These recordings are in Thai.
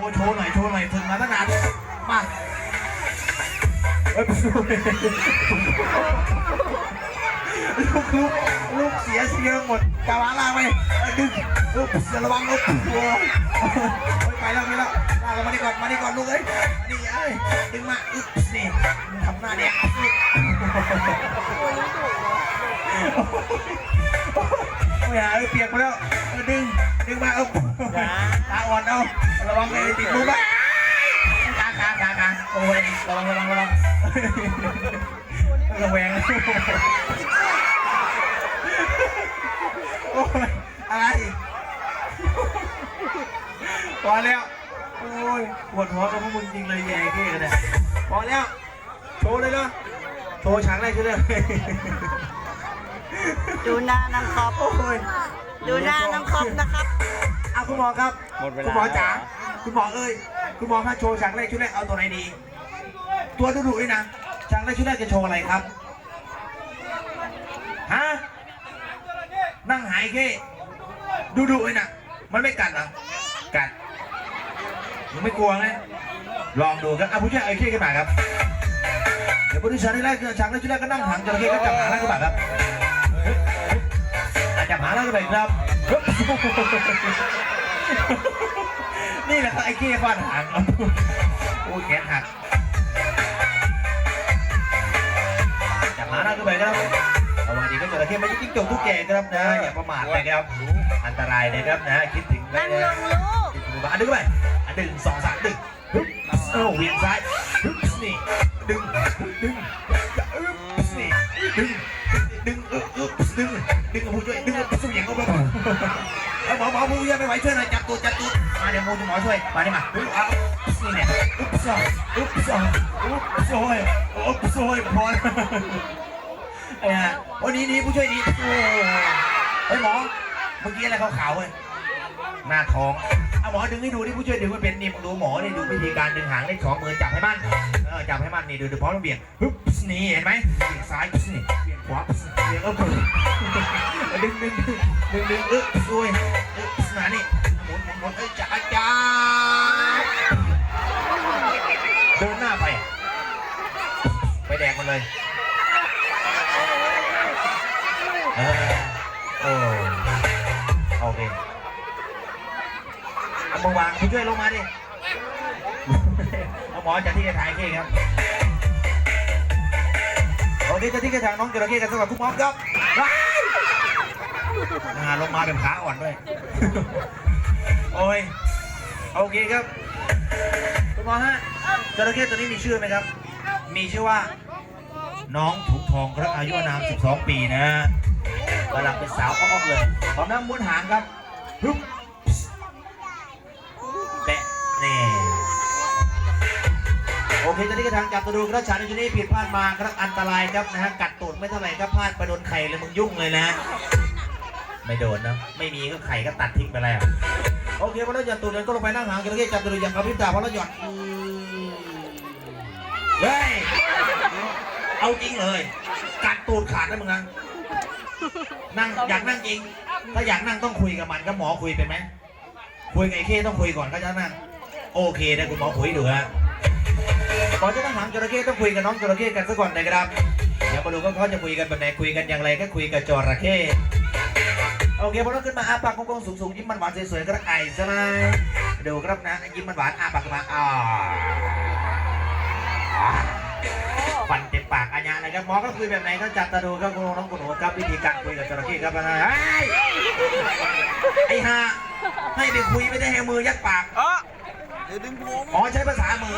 โอ้โชว์หน่อยโชว์หน่อยฝึกมาตั้งนานมาเอ้ยลูกลูกลูกเสียเสียหมดกาวาลากไปดึงลูกเสียระวังลูกโอ้ยไปแล้วไปแล้วลากมาดีก่อนมาดีก่อนลูกเอ้ยนี่เอ้ยดึงมาอึ๊บนี่ทำหน้าเนี่ยไม่หาเออเปียกไปแล้วดึง ดึงมาเออตาอ่อนเอาระวังเลยติดมือบ้าขาขาขาขาโอ้ยระวังระวังระวังระแวงโอ้ยอะไรพอแล้ว โอ้ยปวดหัวกับพวกมึงจริงเลยแย่เก้กันเนี่ยพอแล้ว โชว์เลยเนาะโชว์ฉากแรกใช่ไหมดูหน้าน้องคอปโอ้ย ดูหน้าน้องคอปนะครับเอาคุณหมอครับ หมดเวลาคุณหมอจ๋าคุณหมอเอ้ย คุณหมอถ้าโชว์ฉากแรกชุดแรกเอาตัวไหนดี ตัวดุดุๆนี่นะฉากแรกชุดแรกจะโชว์อะไรครับ ฮะ นั่งหายแค่ดุดุๆนี่นะมันไม่กัดเหรอ กัดมึงไม่กลัวไงลองดูครับเอาผู้ช่วยเอาไอ้เข้ขึ้นมาครับ เดี๋ยวผู้ที่ฉากแรกฉากแรกชุดแรกก็นั่งหางจระเข้ก็จับหางแล้วขึ้นมาครับอา จจะหาแล้วก็ไปครับ นี่แหละครับไอ้เกี้ฟาดหางครับโอ้ยแขนหักจับหาแล้วก็ไปครับเอาวันนี้ก็จระเข้ไม่ใช่จิ้งจกทุกแก่ครับนะอย่าประมาทนะครับอันตรายนะครับนะคิดถึงไว้นั่งลนะงลูกติดมือมาอันดึงไปอันดึงสองสามดึงฮึบโอ้เวียนซ้ายฮึบนี่ดึงดึงอึ๊บนี่ดึงดึงอึ๊บอึ๊บดึงดึงกับผู้ช่วยดึง แล้วหมอหมอผู้ช่วยไม่ไหวช่วยหน่อยจับตัวจับตัวมาเดี๋ยวหมอหมอช่วยมาดิมาอึ๊บเอานี่เนี่ยอึ๊บสออึ๊บสออึ๊บสองอึ๊บสองพอแล้วไอ้ฮะวันนี้นี่ผู้ช่วยดีโอ้ไอ้หมอเมื่อกี้อะไรขาวๆเว้ยหน้าท้องเอาหมอดึงให้ดูที่ผู้ช่วยดึงไม่เป็นนี่มึงดูหมอนี่ดูวิธีการดึงหางได้สองมือจับให้มันเออจับให้มันนี่ดูดูพร้อมแล้วเบี่ยงปึ๊บนี่เห็นไหมเบี่ยงซ้ายปึ๊บนี่เบี่ยงขวาปึ๊บเบี่ยงเออดึงดึงดึงดึงดึงเออซวยเออ นานี่หมุนหมุนหมุนเอ้ยจ้าจ้าเดินหน้าไป ไปแดงมันเลยเออโอ้โอเคเอามาวางผู้ช่วยลงมาดิเอาหมอจากที่กระถายเคครับโอเคจากที่กระถางน้องจระเข้กันสำหรับคุณหมอครับ ว้ายอ่าลงมาเป็นขาอ่อนด้วย โอ้ย โอเคครับคุณหมอฮะจระเข้ตัวนี้มีชื่อไหมครับ มีชื่อว่า น้องถุงทองครับอายุอานาม 12 ปีนะกำลังเป็นสาวอ้อมๆเลยพร้อมน้ำม้วนหางครับฮึบแปะนี่โอเคตอนนี้ก็ทางจับตัวดูกระชาในชุดนี้ผิดพลาดมาครับอันตรายครับนะฮะกัดตูดไม่เท่าไหร่ก็พลาดไปโดนไข่เลยมึงยุ่งเลยนะ ไม่โดนนะ ไม่มีก็ไข่ก็ตัดทิ้งไปแล้ว โอเคพอเราหย่อนตูดเดินก็ลงไปนั่งหางจระเข้จับตัวดูอย่างกระพริบตาพอเราหย่อนอืมเฮ้ย เอาจริงเลยกัดตูดขาดนะมึงนะนั่งอยากนั่งจริง ถ้าอยากนั่งต้องคุยกับมันก็หมอคุยเป็นไหมคุยกับไอ้เคต้องคุยก่อนก็จะนั่ง โอเคนะคุณหมอคุยดูฮะก่อนจะนั่งหางจระเข้ต้องคุยกับน้องจระเข้กันซะก่อนนะครับเดี๋ยวมาดูว่าเขาจะคุยกันแบบไหนคุยกันอย่างไรก็คุยกับจระเข้ โอเคพอเราขึ้นมาอาปากกงๆสูงๆยิ้มมันหวานๆสวยๆก็ไอซะนะดูครับนะยิ้มมันหวานอาปากมาอ่าฟันเต็มปากอัญญานะครับหมอก็คุยแบบไหนก็จับตาดูครับคุณน้องคุณหนูครับวิธีการคุยกับจระเข้ครับนะเฮ้ไอ้ห่าให้ไปคุยไม่ได้ให้มือยัดปากเดี๋ยวดึงผมอ๋อใช้ภาษามือ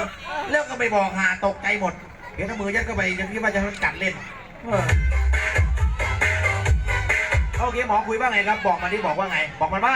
แล้วก็ไปบอกหาตกใจหมด เดี๋ยวถ้ามือยัดเข้าไปยังคิดว่าจะกัดเล่น เออโอเคหมอคุยว่าไงครับ บอกมาที่บอกว่าไง บอกมันว่า